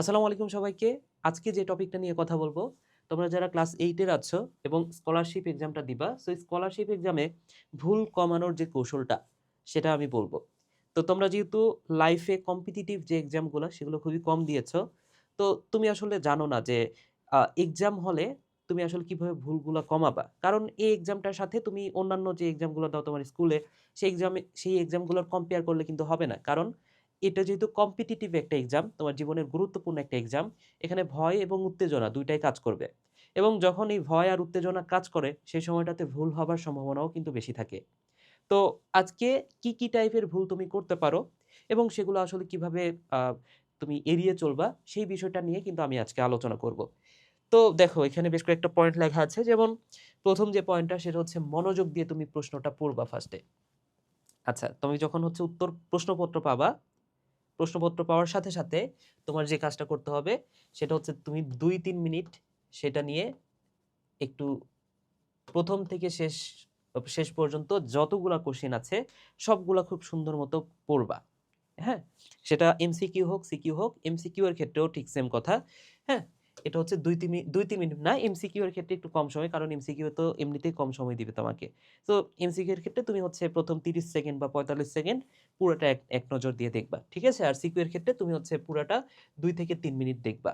আসসালামু আলাইকুম সবাইকে। আজকে যে টপিকটা নিয়ে কথা বলব, তোমরা যারা ক্লাস 8 এর আছো এবং স্কলারশিপ এক্সামটা দিবা, সো স্কলারশিপ এক্সামে ভুল কমানোর যে কৌশলটা, সেটা আমি বলব। তো তোমরা যেহেতু লাইফে কম্পিটিটিভ যে এক্সামগুলা, সেগুলো খুবই কম দিয়েছ। তো তুমি আসলে জানো না যে এক্সাম হলে তুমি আসলে কীভাবে ভুলগুলা কমাবা। কারণ এই এক্সামটার সাথে তুমি অন্যান্য যে এক্সামগুলো দাও তোমার স্কুলে, সেই এক্সামে সেই এক্সামগুলোর কম্পেয়ার করলে কিন্তু হবে না। কারণ এটা যেহেতু কম্পিটিটিভ একটা এক্সাম, তোমার জীবনের গুরুত্বপূর্ণ একটা এক্সাম, এখানে ভয় এবং উত্তেজনা দুইটাই কাজ করবে। এবং যখন এই ভয় আর উত্তেজনা কাজ করে, সেই সময়টাতে ভুল হবার সম্ভাবনাও কিন্তু বেশি থাকে। তো আজকে কি, কি টাইপের ভুল তুমি করতে পারো এবং সেগুলো আসলে কীভাবে তুমি এড়িয়ে চলবা, সেই বিষয়টা নিয়ে কিন্তু আমি আজকে আলোচনা করব। তো দেখো এখানে বেশ কয়েকটা পয়েন্ট লেখা আছে। যেমন প্রথম যে পয়েন্টটা সেটা হচ্ছে মনোযোগ দিয়ে তুমি প্রশ্নটা পড়বা ফার্স্টে। আচ্ছা, তুমি যখন হচ্ছে উত্তর প্রশ্নপত্র পাবা, প্রশ্নপত্র পাওয়ার সাথে, সাথে তোমার যে কাজটা করতে হবে, সেটা হচ্ছে তুমি ২-৩ মিনিট সেটা নিয়ে একটু প্রথম থেকে শেষ শেষ পর্যন্ত যতগুলা কোশ্চেন আছে, সবগুলা খুব সুন্দর মতো পড়বা। হ্যাঁ? সেটা এমসিকিউ হোক, সিকিউ হোক, এমসিকিউ এর ক্ষেত্রেও ঠিক সেম কথা। হ্যাঁ? এটা হচ্ছে ২-৩ মি ২-৩ মিনিট না, এমসিকিউ এর ক্ষেত্রে একটু কম সময়। কারণ এমসিকিউ তো এমনিতেই কম সময় দিবে তোমাকে। তো এমসিকিউ এর ক্ষেত্রে তুমি হচ্ছে ১ম ৩০ সেকেন্ড বা ৪৫ সেকেন্ড পুরোটা এক এক নজর দিয়ে দেখবা। ঠিক আছে? আর সিকিউ এর ক্ষেত্রে তুমি হচ্ছে পুরাটা দুই থেকে তিন মিনিট দেখবা।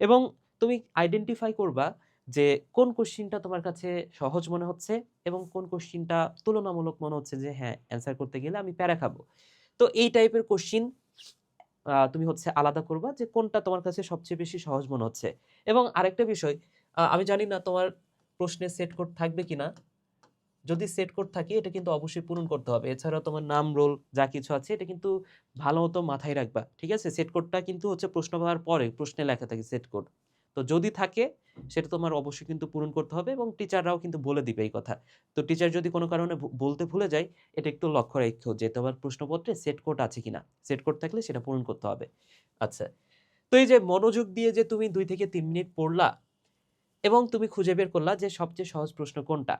এবং তুমি আইডেন্টিফাই করবা যে কোন কোয়েশ্চেনটা তোমার কাছে সহজ মনে হচ্ছে এবং কোন কোয়েশ্চেনটা তুলনামূলক মনে হচ্ছে যে হ্যাঁ, অ্যান্সার করতে গেলে আমি প্যারা খাব। তো এই টাইপের কোয়েশ্চেন আ তুমি হচ্ছে আলাদা করবা যে কোনটা তোমার কাছে সবচেয়ে বেশি সহজ মনে হচ্ছে। এবং আরেকটা বিষয়, আমি জানি না তোমার প্রশ্নে সেট কোড থাকবে কি না যদি সেট কোড থাকে এটা কিন্তু অবশ্যই পূরণ করতে হবে। এছাড়াও তোমার নাম, রোল যা কিছু আছে এটা কিন্তু ভালো মতো মাথায় রাখবা। ঠিক আছে? সেট কোডটা কিন্তু হচ্ছে প্রশ্ন পাওয়ার পরে প্রশ্নে লেখা থাকে সেট কোড। তো যদি থাকে সেটা তোমার অবশ্যই কিন্তু পূরণ করতে হবে এবং টিচাররাও কিন্তু বলে দিবে এই কথা। তো টিচার যদি কোনো কারণে বলতে ভুলে যায়, এটা একটু লক্ষ্য রেখো যে তোমার প্রশ্নপত্রে সেট কোড আছে কিনা? সেট কোড থাকলে সেটা পূরণ করতে হবে। আচ্ছা। তো এই যে মনোযোগ দিয়ে যে তুমি ২ থেকে ৩ মিনিট পড়লা এবং তুমি খুঁজে বের করলা যে সবচেয়ে সহজ প্রশ্ন কোনটা?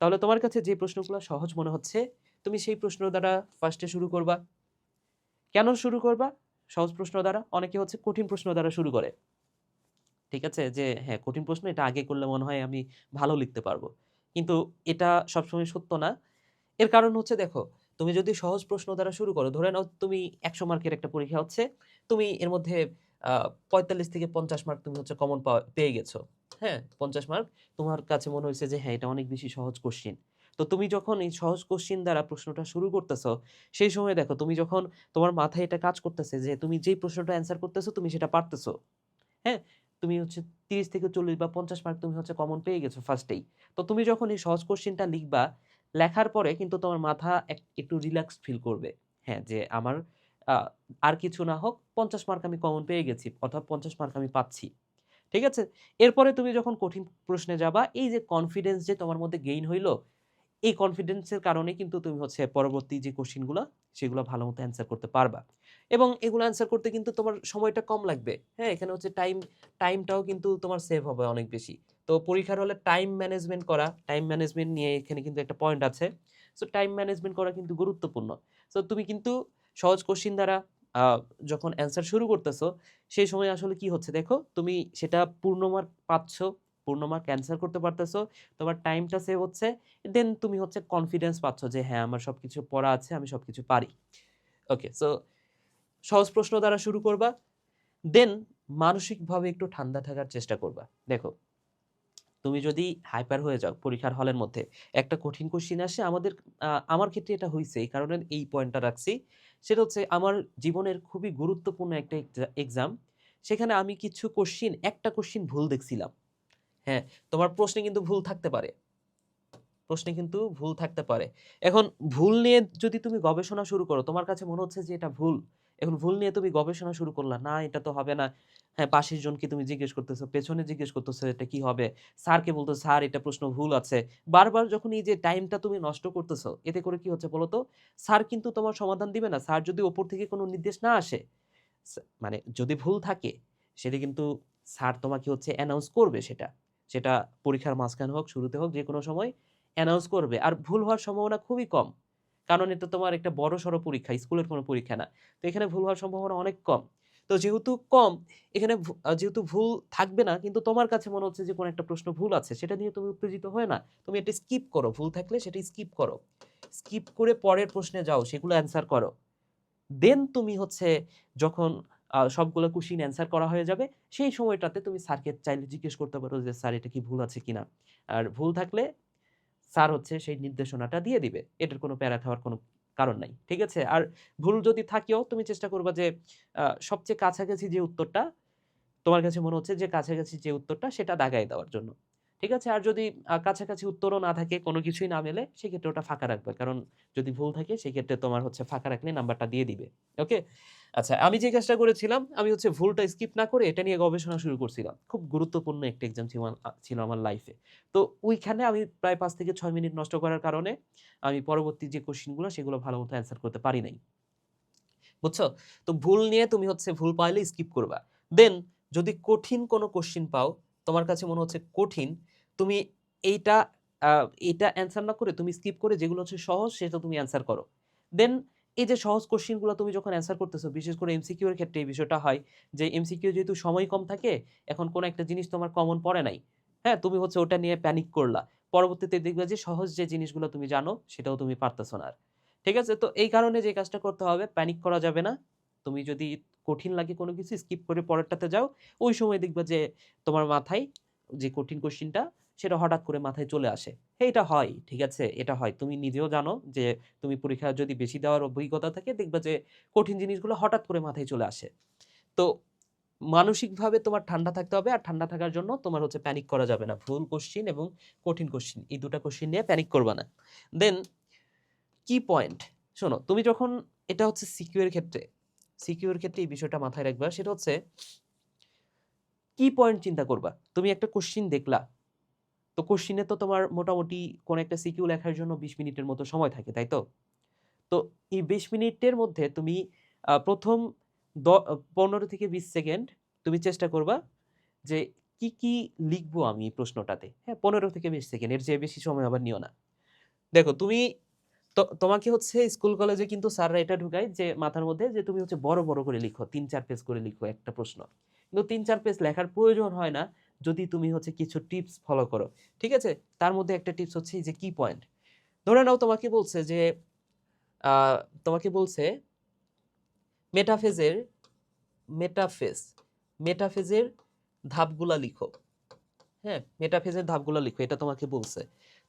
তাহলে তোমার কাছে যে প্রশ্নগুলো সহজ মনে হচ্ছে, তুমি সেই প্রশ্ন দ্বারা ফার্স্টে শুরু করবা। কেন শুরু করবা? সহজ প্রশ্ন দ্বারা? অনেকে হচ্ছে কঠিন প্রশ্ন দ্বারা শুরু করে। ঠিক আছে? যে হ্যাঁ, কঠিন প্রশ্ন এটা আগে করলে মনে হয় আমি ভালো লিখতে পারব। কিন্তু এটা সবসময় সত্য না। এর কারণ হচ্ছে দেখো, তুমি যদি সহজ প্রশ্ন দ্বারা শুরু করো, ধরে নাও তুমি ১০০ মার্কের একটা পরীক্ষা হচ্ছে, তুমি এর মধ্যে ৪৫ থেকে ৫০ মার্ক তুমি হচ্ছে কমন পাওয়া পেয়ে গেছো। হ্যাঁ? ৫০ মার্ক তোমার কাছে মনে হইছে যে হ্যাঁ, এটা অনেক বেশি সহজ কোয়েশ্চেন। তো তুমি যখন এই সহজ কোয়েশ্চেন দ্বারা প্রশ্নটা শুরু করতেছো, সেই সময় দেখো তুমি যখন তোমার মাথায় এটা কাজ করতেছে যে তুমি যেই প্রশ্নটা অ্যান্সার করতেছো তুমি সেটা পারতেছো। হ্যাঁ? তুমি হচ্ছে ৩০ থেকে ৪০ বা ৫০ মার্ক তুমি হচ্ছে কমন পেয়ে গেছো ফার্স্টেই। তো তুমি যখন এই সহজ কোয়েশ্চেনটা লিখবা, লেখার পরে কিন্তু তোমার মাথা এক একটু রিল্যাক্সড ফিল করবে। হ্যাঁ, যে আমার আর কিছু না হোক ৫০ মার্ক আমি কমন পেয়ে গেছি অথবা ৫০ মার্ক আমি পাচ্ছি। ঠিক আছে? এরপরে তুমি যখন কঠিন প্রশ্নে যাবা, এই যে কনফিডেন্স যে তোমার মধ্যে গেইন হইল, এই কনফিডেন্সের কারণে কিন্তু তুমি হচ্ছে পরবর্তী যে কোয়েশ্চেন সেগুলো সেগুলা ভালোমতো অ্যান্সার করতে পারবা। এবং এগুলো অ্যান্সার করতে কিন্তু তোমার সময়টা কম লাগবে। হ্যাঁ? এখানে হচ্ছে টাইম টাইমটাও কিন্তু তোমার সেভ হবে অনেক বেশি। তো পরীক্ষার হলে টাইম ম্যানেজমেন্ট করা, টাইম ম্যানেজমেন্ট নিয়ে এখানে কিন্তু একটা পয়েন্ট আছে। সো টাইম ম্যানেজমেন্ট করা কিন্তু গুরুত্বপূর্ণ। সো তুমি কিন্তু সহজ কোয়েশ্চেন দ্বারা যখন অ্যান্সার শুরু করতেছো, সেই সময় আসলে কি হচ্ছে দেখো, তুমি সেটা পূর্ণ মার্ক পাচ্ছ, পূর্ণ মার্ক অ্যান্সার করতে পারতেছো, তোমার টাইমটা সেভ হচ্ছে। দেন তুমি হচ্ছে কনফিডেন্স পাচ্ছ যে হ্যাঁ, আমার সবকিছু পড়া আছে, আমি সবকিছু পারি। ওকে, সো সহজ প্রশ্ন দ্বারা শুরু করবা। দেন মানসিকভাবে একটু ঠান্ডা থাকার চেষ্টা করবা। দেখো, তুমি যদি হাইপার হয়ে যাও পরীক্ষার হলের মধ্যে, একটা কঠিন কোয়েশ্চেন আসে আমাদের আমার ক্ষেত্রে এটা হইছে। এই কারণে এই পয়েন্টটা রাখছি। সেটা হচ্ছে আমার জীবনের খুবই গুরুত্বপূর্ণ একটা এক্সা এক্সাম। সেখানে আমি কিছু কোয়েশ্চেন, একটা কোয়েশ্চেন ভুল দেখছিলাম। হ্যাঁ, তোমার প্রশ্নে কিন্তু ভুল থাকতে পারে। প্রশ্নে কিন্তু ভুল থাকতে পারে। এখন ভুল নিয়ে যদি তুমি গবেষণা শুরু করো, তোমার কাছে মনে হচ্ছে যে এটা ভুল। এখন ভুল নিয়ে তুমি গবেষণা শুরু করলা। না এটা তো হবে না। হ্যাঁ, পাশের জনকে তুমি জিজ্ঞেস করতেছো, পেছনে জিজ্ঞেস করতেছো এটা কি হবে? স্যারকে বলতেছো, স্যার এটা প্রশ্ন ভুল আছে। বারবার যখন এই যে টাইমটা তুমি নষ্ট করতেছো, এতে করে কি হচ্ছে বলো তো? স্যার কিন্তু তোমার সমাধান দিবে না। স্যার যদি উপর থেকে কোনো নির্দেশ না আসে, মানে যদি ভুল থাকে, সেটা কিন্তু স্যার তোমাকে হচ্ছে অ্যানাউন্স করবে সেটা। সেটা পরীক্ষার মাঝখানে হোক, শুরুতে হোক, যেকোনো সময় অ্যানাউন্স করবে। আর ভুল হওয়ার সম্ভাবনা খুবই কম। কারণ এটা তোমার একটা বড় সড়ো পরীক্ষা, স্কুলের কোনো পরীক্ষা না। তো এখানে ভুল হওয়ার সম্ভাবনা অনেক কম। তো যেহেতু কম এখানে যেহেতু ভুল থাকবে না কিন্তু তোমার কাছে মনে হচ্ছে যে কোনো একটা প্রশ্ন ভুল আছে সেটা নিয়ে তুমি উত্তেজিত হয় না তুমি এটা স্কিপ করো ভুল থাকলে সেটা স্কিপ করো স্কিপ করে পরের প্রশ্নে যাও সেগুলো অ্যান্সার করো দেন তুমি হচ্ছে যখন সবগুলো কোশ্চিন অ্যান্সার করা হয়ে যাবে সেই সময়টাতে তুমি স্যারকে চাইলে জিজ্ঞেস করতে পারো যে স্যার এটা কি ভুল আছে কিনা আর ভুল থাকলে স্যার হচ্ছে সেই নির্দেশনাটা দিয়ে দিবে। এটার কোনো প্যারা খাওয়ার কোনো কারণ নাই, ঠিক আছে? আর ভুল যদি থাকেও, তুমি চেষ্টা করবা যে সবচেয়ে কাছাকাছি যে উত্তরটা, তোমার কাছে মনে হচ্ছে যে, কাছাকাছি যে উত্তরটা, সেটা দাগায় দেওয়ার জন্য। ঠিক আছে? আর যদি কাছাকাছি উত্তরও না থাকে, কোনো কিছুই না মেলে, সেক্ষেত্রে ওটা ফাঁকা রাখবে। কারণ যদি ভুল থাকে, সেক্ষেত্রে তোমার হচ্ছে ফাঁকা রাখলে নাম্বারটা দিয়ে দিবে। ওকে? আচ্ছা আমি যে কাজটা করেছিলাম, আমি হচ্ছে ভুলটা স্কিপ না করে এটা নিয়ে গবেষণা শুরু করছিলাম। খুব গুরুত্বপূর্ণ একটা এক্সাম ছিল আমার- লাইফে তো ওইখানে আমি প্রায় পাঁচ থেকে ছয় মিনিট নষ্ট করার কারণে আমি পরবর্তী যে কোশ্চিনগুলো, সেগুলো ভালো মতো অ্যান্সার করতে পারি নাই। বুঝছ? তো ভুল নিয়ে তুমি হচ্ছে ভুল পাইলে স্কিপ করবা। দেন যদি কঠিন কোনো কোশ্চিন পাও তোমার কাছে মনে হচ্ছে কঠিন, তুমি এইটা এটা অ্যান্সার না করে তুমি স্কিপ করে যেগুলো হচ্ছে সহজ সেটা তুমি অ্যান্সার করো। দেন এই যে সহজ কোশ্চিনগুলো তুমি যখন অ্যান্সার করতেছো, বিশেষ করে এমসিকিউ এর ক্ষেত্রে এই বিষয়টা হয় যে এমসিকিউ যেহেতু সময় কম থাকে, এখন কোনো একটা জিনিস তোমার কমন পড়ে নাই। হ্যাঁ তুমি হচ্ছে ওটা নিয়ে প্যানিক করলা। পরবর্তীতে দেখবে যে সহজ যে জিনিসগুলো তুমি জানো, সেটাও তুমি পারতেছো না ঠিক আছে? তো এই কারণে যে কাজটা করতে হবে প্যানিক করা যাবে না। তুমি যদি কঠিন লাগে কোনো কিছু স্কিপ করে পরেরটাতে যাও। ওই সময় দেখবে যে তোমার মাথায় যে কঠিন কোশ্চিনটা সেটা হঠাৎ করে মাথায় চলে আসে। এটা হয়, ঠিক আছে, এটা হয়। তুমি নিজেও জানো যে তুমি পরীক্ষা যদি বেশি দেওয়ার অভিজ্ঞতা থাকে, দেখবে যে কঠিন জিনিসগুলো হঠাৎ করে মাথায় চলে আসে। তো মানসিকভাবে তোমার ঠান্ডা থাকতে হবে আর ঠান্ডা থাকার জন্য তোমার হচ্ছে প্যানিক করা যাবে না। ভুল কোশ্চিন এবং কঠিন কোশ্চিন এই দুটা কোশ্চিন নিয়ে প্যানিক করবা না। দেন কি পয়েন্ট শোনো, তুমি যখন, এটা হচ্ছে সিকিউর ক্ষেত্রে সিকিউর ক্ষেত্রে এই বিষয়টা মাথায় রাখবা। সেটা হচ্ছে, কি পয়েন্ট চিন্তা করবা? তুমি একটা কোশ্চিন দেখলা, তো কোশ্চিনে তো তোমার মোটামুটি কোন একটা সিকিউ লেখার জন্য বিশ মিনিটের মতো সময় থাকে, তাই তো? তো এই বিশ মিনিটের মধ্যে তুমি প্রথম দ- পনেরো থেকে বিশ সেকেন্ড তুমি চেষ্টা করবা যে কি কি লিখব আমি প্রশ্নটাতে। হ্যাঁ পনেরো থেকে বিশ সেকেন্ড এর চেয়ে বেশি সময় আবার নিও না। দেখো, তুমি তোমাকে হচ্ছে স্কুল কলেজে কিন্তু স্যাররা এটা ঢুকায় যে মাথার মধ্যে যে তুমি হচ্ছে বড় বড় করে লিখো, তিন চার পেজ করে লিখো একটা প্রশ্ন। কিন্তু তিন চার পেজ লেখার প্রয়োজন হয় না যদি তুমি হচ্ছে কিছু টিপস ফলো করো। ঠিক আছে? তার মধ্যে একটা টিপস হচ্ছে যে কি পয়েন্ট ধরে নাও তোমাকে বলছে যে তোমাকে বলছে মেটাফেজের মেটাফেজ মেটাফেজের ধাপগুলা লিখো। হ্যাঁ? মেটাফেজের ধাপগুলো লিখো, এটা তোমাকে বলছে।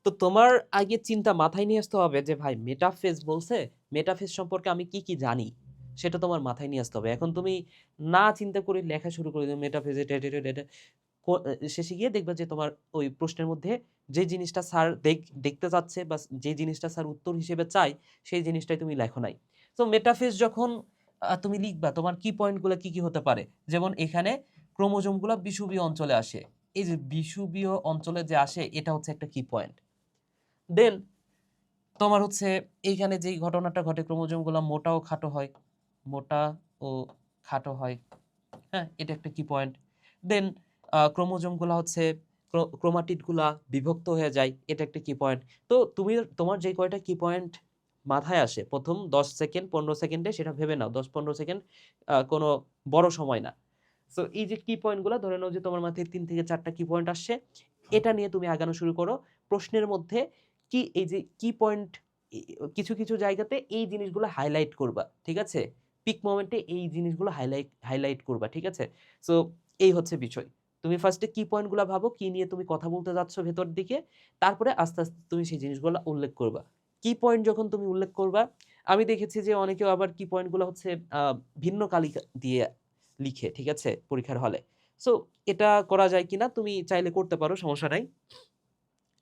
তো তোমার আগে চিন্তা মাথায় নিয়ে আসতে হবে যে, ভাই মেটাফেজ বলছে মেটাফেজ সম্পর্কে আমি কি কি জানি? সেটা তোমার মাথায় নিয়ে আসতে হবে। এখন তুমি না চিন্তা করে লেখা শুরু করে দিও মেটাফেজে শেষে গিয়ে দেখবে যে, তোমার ওই প্রশ্নের মধ্যে যে জিনিসটা স্যার দেখ, দেখতে চাচ্ছে বা যে জিনিসটা স্যার উত্তর হিসেবে চাই সেই জিনিসটাই তুমি লেখো নাই। তো মেটাফেজ যখন তুমি লিখবা, তোমার কি পয়েন্টগুলো কি কি হতে পারে? যেমন এখানে ক্রোমোজোমগুলো বিষুবীয় অঞ্চলে আসে। এই যে বিষুবীয় অঞ্চলে যে আসে, এটা হচ্ছে একটা কি পয়েন্ট? দেন তোমার হচ্ছে এইখানে যেই ঘটনাটা ঘটে, ক্রোমোজোমগুলো মোটা ও খাটো হয়। মোটা ও খাটো হয়। হ্যাঁ এটা একটা কি পয়েন্ট দেন ক্রোমোজোমগুলো হচ্ছে ক্রোমাটিডগুলা বিভক্ত হয়ে যায়। এটা একটা কি পয়েন্ট তো তুমি তোমার যে কয়টা কি পয়েন্ট মাথায় আসে, প্রথম দশ সেকেন্ড, পনেরো সেকেন্ডে, সেটা ভেবে নাও। দশ, পনেরো সেকেন্ড কোনো বড় সময় না। সো এই যে কি পয়েন্টগুলো ধরে নাও যে তোমার মাথায় তিন থেকে চারটা কি পয়েন্ট আসছে, এটা নিয়ে তুমি আগানো শুরু করো। প্রশ্নের মধ্যে কি এই যে কি পয়েন্ট কিছু কিছু জায়গাতে এই জিনিসগুলো হাইলাইট করবা, ঠিক আছে? পিক মোমেন্টে এই জিনিসগুলো হাইলাইট হাইলাইট করবা, ঠিক আছে? সো এই হচ্ছে বিষয়। তুমি ফার্স্টে কি পয়েন্টগুলো ভাবো, কি নিয়ে তুমি কথা বলতে যাচ্ছ ভেতর দিকে, তারপরে আস্তে আস্তে তুমি সেই জিনিসগুলো উল্লেখ করবা। কি পয়েন্ট যখন তুমি উল্লেখ করবা, আমি দেখেছি যে অনেকেও আবার কি পয়েন্টগুলো হচ্ছে ভিন্ন কালিকা দিয়ে লিখে, ঠিক আছে? পরীক্ষার হলে। সো এটা করা যায় কিনা, তুমি চাইলে করতে পারো, সমস্যা নাই।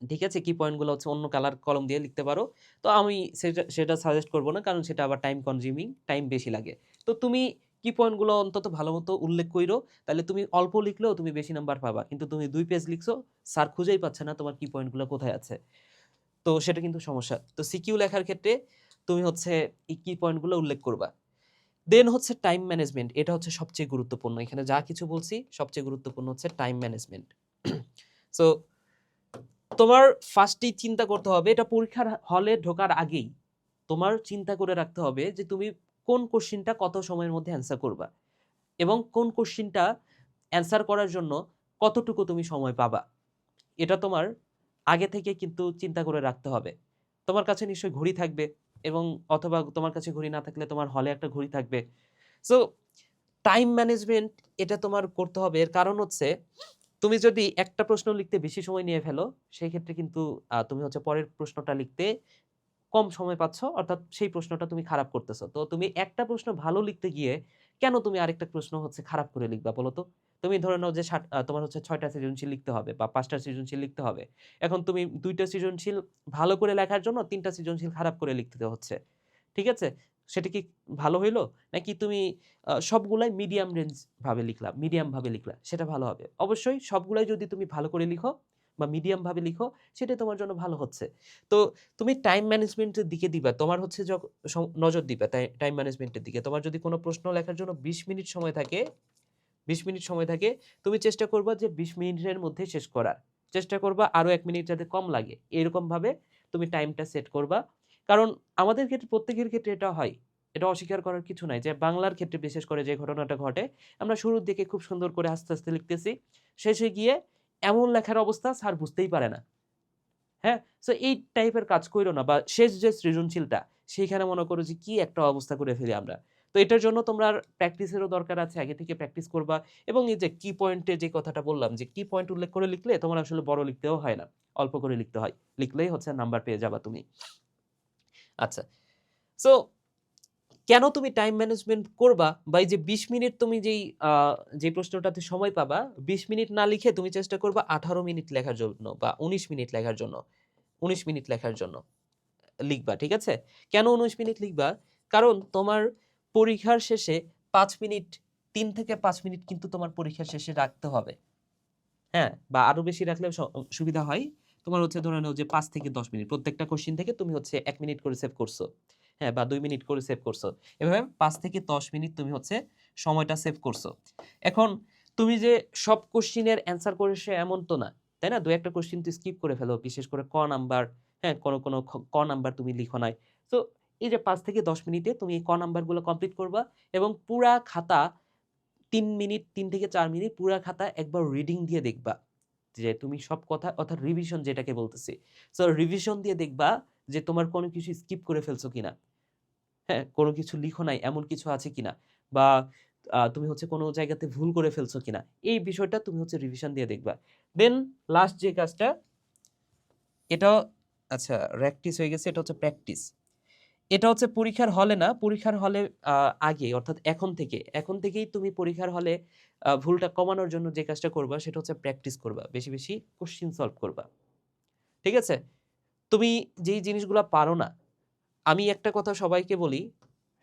ঠিক আছে কি পয়েন্টগুলো হচ্ছে অন্য কালার কলম দিয়ে লিখতে পারো। তো আমি সেটা সেটা সাজেস্ট করব না, কারণ সেটা আবার টাইম কনজিউমিং টাইম বেশি লাগে। তো তুমি কি পয়েন্টগুলো অন্তত ভালো মতো উল্লেখ করো তাহলে তুমি অল্প লিখলেও তুমি বেশি নাম্বার পাবা। কিন্তু তুমি দুই পেজ লিখছো স্যার খুঁজেই পাচ্ছে না তোমার কি পয়েন্টগুলো কোথায় আছে। তো সেটা কিন্তু সমস্যা। তো সিকিউ লেখার ক্ষেত্রে তুমি হচ্ছে এই কি পয়েন্টগুলো উল্লেখ করবা। দেন হচ্ছে টাইম ম্যানেজমেন্ট এটা হচ্ছে সবচেয়ে গুরুত্বপূর্ণ। এখানে যা কিছু বলছি, সবচেয়ে গুরুত্বপূর্ণ হচ্ছে টাইম ম্যানেজমেন্ট সো তোমার ফার্স্টেই চিন্তা করতে হবে, এটা পরীক্ষার হলে ঢোকার আগেই। তোমার চিন্তা করে রাখতে হবে যে তুমি কোন কোশ্চিনটা কত সময়ের মধ্যে অ্যান্সার করবা এবং কোন কোশ্চিনটা অ্যান্সার করার জন্য কতটুকু তুমি সময় পাবা। এটা তোমার আগে থেকে কিন্তু চিন্তা করে রাখতে হবে। তোমার কাছে নিশ্চয়ই ঘড়ি থাকবে এবং অথবা তোমার কাছে ঘড়ি না থাকলে তোমার হলে একটা ঘড়ি থাকবে। সো টাইম ম্যানেজমেন্ট এটা তোমার করতে হবে। এর কারণ হচ্ছে তুমি যদি একটা প্রশ্ন লিখতে বেশি সময় নিয়ে ফেলো সেই ক্ষেত্রে কিন্তু তুমি হচ্ছে পরের প্রশ্নটা লিখতে কম সময় পাচ্ছ, অর্থাৎ সেই প্রশ্নটা তুমি খারাপ করতেছো। তো তুমি একটা প্রশ্ন ভালো লিখতে গিয়ে কেন তুমি আরেকটা প্রশ্ন হচ্ছে খারাপ করে লিখবা বলো তো? তুমি ধরে নাও যে তোমার হচ্ছে ছয়টা সৃজনশীল লিখতে হবে বা পাঁচটা সৃজনশীল লিখতে হবে। এখন তুমি দুইটা সৃজনশীল ভালো করে লেখার জন্য তিনটা সৃজনশীল খারাপ করে লিখতে হচ্ছে। ঠিক আছে? সেটা কি ভালো হইল? নাকি তুমি সবগুলাই মিডিয়াম রেঞ্জ ভাবে লিখলা মিডিয়াম ভাবে লিখলা, সেটা ভালো হবে? অবশ্যই সবগুলাই যদি তুমি ভালো করে লিখো বা মিডিয়াম ভাবে লিখো, সেটা তোমার জন্য ভালো হচ্ছে। তো তুমি টাইম ম্যানেজমেন্টের দিকে দিবা, তোমার হচ্ছে নজর দিবা টাইম ম্যানেজমেন্টের দিকে। তোমার যদি কোনো প্রশ্ন লেখার জন্য বিশ মিনিট সময় থাকে, বিশ মিনিট সময় থাকে, তুমি চেষ্টা করবা যে বিশ মিনিটের মধ্যে শেষ করার। চেষ্টা করবা আরও এক মিনিট যাতে কম লাগে। এরকমভাবে তুমি টাইমটা সেট করবা। কারণ আমাদের ক্ষেত্রে, প্রত্যেকের ক্ষেত্রে এটা হয়। এটা অস্বীকার করার কিছু নাই যে বাংলার ক্ষেত্রে বিশেষ করে যে ঘটনাটা ঘটে, আমরা শুরুর দিকে খুব সুন্দর করে আস্তে আস্তে লিখতেছি। শেষে গিয়ে এমন লেখার অবস্থা স্যার বুঝতেই পারে না। হ্যাঁ? সো এই টাইপের কাজ করো না বা শেষ যে সৃজনশীলটা, সেইখানে মনে করো যে কি একটা অবস্থা করে ফেলি আমরা। তো এটার জন্য তোমরা প্র্যাকটিসেরও দরকার আছে, আগে থেকে প্র্যাকটিস করবা এবং এই যে কি পয়েন্টে যে কথাটা বললাম যে কি পয়েন্ট উল্লেখ করে লিখলে তোমার আসলে বড় লিখতেও হয় না। অল্প করে লিখতে হয়। লিখলেই হচ্ছে নাম্বার পেয়ে যাবা তুমি। আচ্ছা। সো কেন তুমি টাইম ম্যানেজমেন্ট করবা বা এই যে বিশ মিনিট তুমি যেই যে প্রশ্নটাতে সময় পাবা, বিশ মিনিট না লিখে তুমি চেষ্টা করবা আঠারো মিনিট লেখার জন্য বা উনিশ মিনিট লেখার জন্য, উনিশ মিনিট লেখার জন্য লিখবা, ঠিক আছে? কেন উনিশ মিনিট লিখবা? কারণ তোমার পরীক্ষার শেষে পাঁচ মিনিট, তিন থেকে পাঁচ মিনিট কিন্তু তোমার পরীক্ষার শেষে রাখতে হবে। হ্যাঁ? বা আরও বেশি রাখলে সুবিধা হয়। তোমার হচ্ছে ধরে নাও যে পাঁচ থেকে দশ মিনিট, প্রত্যেকটা কোশ্চিন থেকে তুমি হচ্ছে এক মিনিট করে সেভ করছ। হ্যাঁ বা দুই মিনিট করে সেভ করছ। এভাবে পাঁচ থেকে দশ মিনিট তুমি হচ্ছে সময়টা সেভ করছ। এখন তুমি যে সব কোশ্চিনের অ্যান্সার করেছ এমন তো না, তাই না? দু একটা কোশ্চিন তুই স্কিপ করে ফেলো, বিশেষ করে ক নাম্বার হ্যাঁ কোনো কোনো ক নাম্বার তুমি লিখো নাই। তো এই যে পাঁচ থেকে দশ মিনিটে তুমি এই ক নাম্বারগুলো কমপ্লিট করবা এবং পুরা খাতা তিন মিনিট তিন থেকে চার মিনিট পুরা খাতা একবার রিডিং দিয়ে দেখবা। যে তুমি সব কথা, অর্থাৎ রিভিশন যেটাকে বলতেছি। সো রিভিশন দিয়ে দেখবা যে তোমার কোনো কিছু স্কিপ করে ফেলছো কিনা। হ্যাঁ কোনো কিছু লিখো নাই, এমন কিছু আছে কিনা? বা তুমি হচ্ছে কোনো জায়গাতে ভুল করে ফেলছো কিনা? এই বিষয়টা তুমি হচ্ছে রিভিশন দিয়ে দেখবা। দেন লাস্ট যে কাজটা, এটাও আচ্ছা প্র্যাকটিস হয়ে গেছে, এটা হচ্ছে প্র্যাকটিস এটা হচ্ছে পরীক্ষার হলে না, পরীক্ষার হলে আগে, অর্থাৎ এখন থেকে, এখন থেকেই তুমি পরীক্ষার হলে ভুলটা কমানোর জন্য যে কাজটা করবা, সেটা হচ্ছে প্র্যাকটিস করবা, বেশি বেশি কোশ্চিন সলভ করবা। ঠিক আছে? তুমি যেই জিনিসগুলো পারো না, আমি একটা কথা সবাইকে বলি,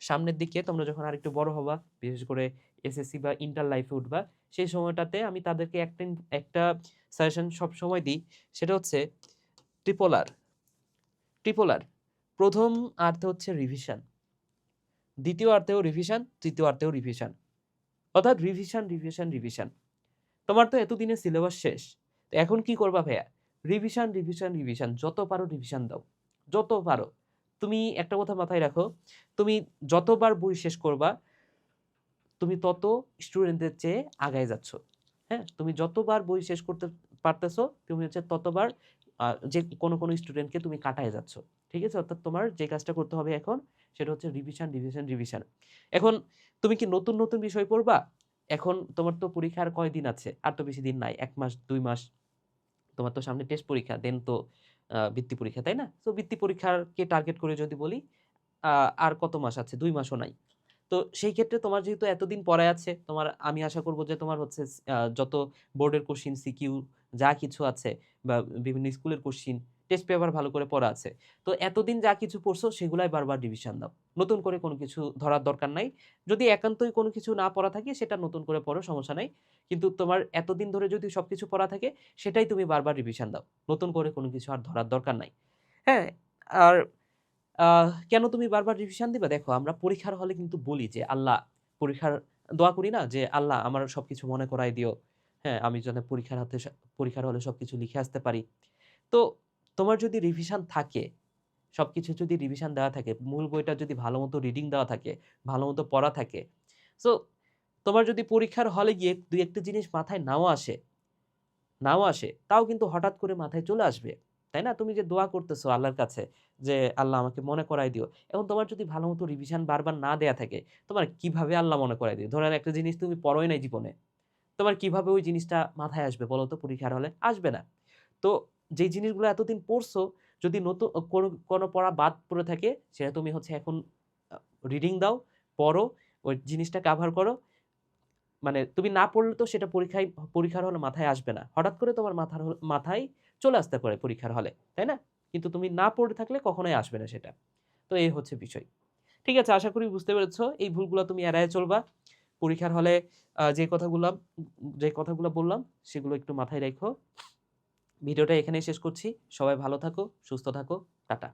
সামনের দিকে তোমরা যখন আরেকটু বড় হবা, বিশেষ করে এসএসসি বা ইন্টার লাইফে উঠবা, সেই সময়টাতে আমি তাদেরকে একটা একটা সাজেশন সব সময় দিই, সেটা হচ্ছে ট্রিপোলার ট্রিপোলার প্রথম আর্থে হচ্ছে রিভিশন দ্বিতীয় আর্থেও রিভিশন তৃতীয় আর্থেও রিভিশন অর্থাৎ রিভিশন রিভিশন রিভিশন তোমার তো এতদিনের সিলেবাস শেষ এখন কি করবা ভাইয়া? রিভিশন রিভিশন রিভিশন যত পারো রিভিশন দাও, যত পারো। তুমি একটা কথা মাথায় রাখো, তুমি যতবার বই শেষ করবা, তুমি তত স্টুডেন্টদের চেয়ে আগায় যাচ্ছ। হ্যাঁ তুমি যতবার বই শেষ করতে পারতেছো, তুমি হচ্ছে ততবার যে কোনো কোনো স্টুডেন্টকে তুমি কাটায় যাচ্ছ, ঠিক আছে? অর্থাৎ তোমার যে কাজটা করতে হবে এখন, সেটা হচ্ছে রিভিশন রিভিশন রিভিশন এখন তুমি কি নতুন নতুন বিষয় পড়বা? এখন তোমার তো পরীক্ষার কয়দিন আছে? আর তো বেশি দিন নাই, এক মাস, দুই মাস। তোমার তো সামনে টেস্ট পরীক্ষা দেন তো বৃত্তি পরীক্ষা, তাই না? তো বৃত্তি পরীক্ষাকে টার্গেট করে যদি বলি আর কত মাস আছে? দুই মাসও নাই। তো সেই ক্ষেত্রে তোমার যেহেতু এতদিন পরে আছে, তোমার, আমি আশা করব যে তোমার হচ্ছে যত বোর্ডের কোশ্চিন সিকিউ যা কিছু আছে বা বিভিন্ন স্কুলের কোশ্চিন টেস্ট পেপার ভালো করে পড়া আছে। তো এতদিন যা কিছু পড়ছো, সেগুলাই বারবার ডিভিশন দাও। নতুন করে কোনো কিছু ধরার দরকার নাই। যদি একান্তই কোনো কিছু না পড়া থাকে, সেটা নতুন করে পড়ো, সমস্যা নাই। কিন্তু তোমার এতদিন ধরে যদি সব কিছু পড়া থাকে, সেটাই তুমি বারবার রিভিশন দাও। নতুন করে কোনো কিছু আর ধরার দরকার নাই। হ্যাঁ আর কেন তুমি বারবার রিভিশন দিবা? দেখো, আমরা পরীক্ষার হলে কিন্তু বলি যে, আল্লাহ, পরীক্ষার দোয়া করি না যে, আল্লাহ, আমার সব কিছু মনে করাই দিও। হ্যাঁ আমি যেন পরীক্ষার হাতে পরীক্ষার হলে সব কিছু লিখে আসতে পারি। তো তোমার যদি রিভিশন থাকে সব কিছু যদি রিভিশন দেওয়া থাকে, মূল বইটা যদি ভালো মতো রিডিং দেওয়া থাকে, ভালো মতো পড়া থাকে সো তোমার যদি পরীক্ষার হলে গিয়ে দুই একটা জিনিস মাথায় নাও আসে নাও আসে, তাও কিন্তু হঠাৎ করে মাথায় চলে আসবে, তাই না? তুমি যে দোয়া করতেছো আল্লাহর কাছে যে, আল্লাহ আমাকে মনে করাই দিও। এখন তোমার যদি ভালো মতো রিভিশন বারবার না দেয়া থাকে, তোমার কীভাবে আল্লাহ মনে করাই দিও ধরেন একটা জিনিস তুমি পড়োই নাই জীবনে। তোমার কীভাবে ওই জিনিসটা মাথায় আসবে বলো তো? পরীক্ষার হলে আসবে না। তো যে জিনিসগুলো এতদিন পড়ছো, যদি নতুন কোনো কোনো পড়া বাদ পড়ে থাকে, সেটা তুমি হচ্ছে এখন রিডিং দাও, পড়ো, ওই জিনিসটা কাভার করো। মানে তুমি না পড়লে তো সেটা পরীক্ষায়, পরীক্ষার হলে মাথায় আসবে না। হঠাৎ করে তোমার মাথার মাথায় চলে আসতে পারে পরীক্ষার হলে, তাই না? কিন্তু তুমি না পড়ে থাকলে কখনোই আসবে না সেটা। তো এই হচ্ছে বিষয়। ঠিক আছে, আশা করি বুঝতে পেরেছ। এই ভুলগুলো তুমি এড়ায় চলবা। পরীক্ষার হলে যে কথাগুলো যে কথাগুলো বললাম, সেগুলো একটু মাথায় রেখো। ভিডিওটা এখানেই শেষ করছি। সবাই ভালো থাকো, সুস্থ থাকো। টাটা।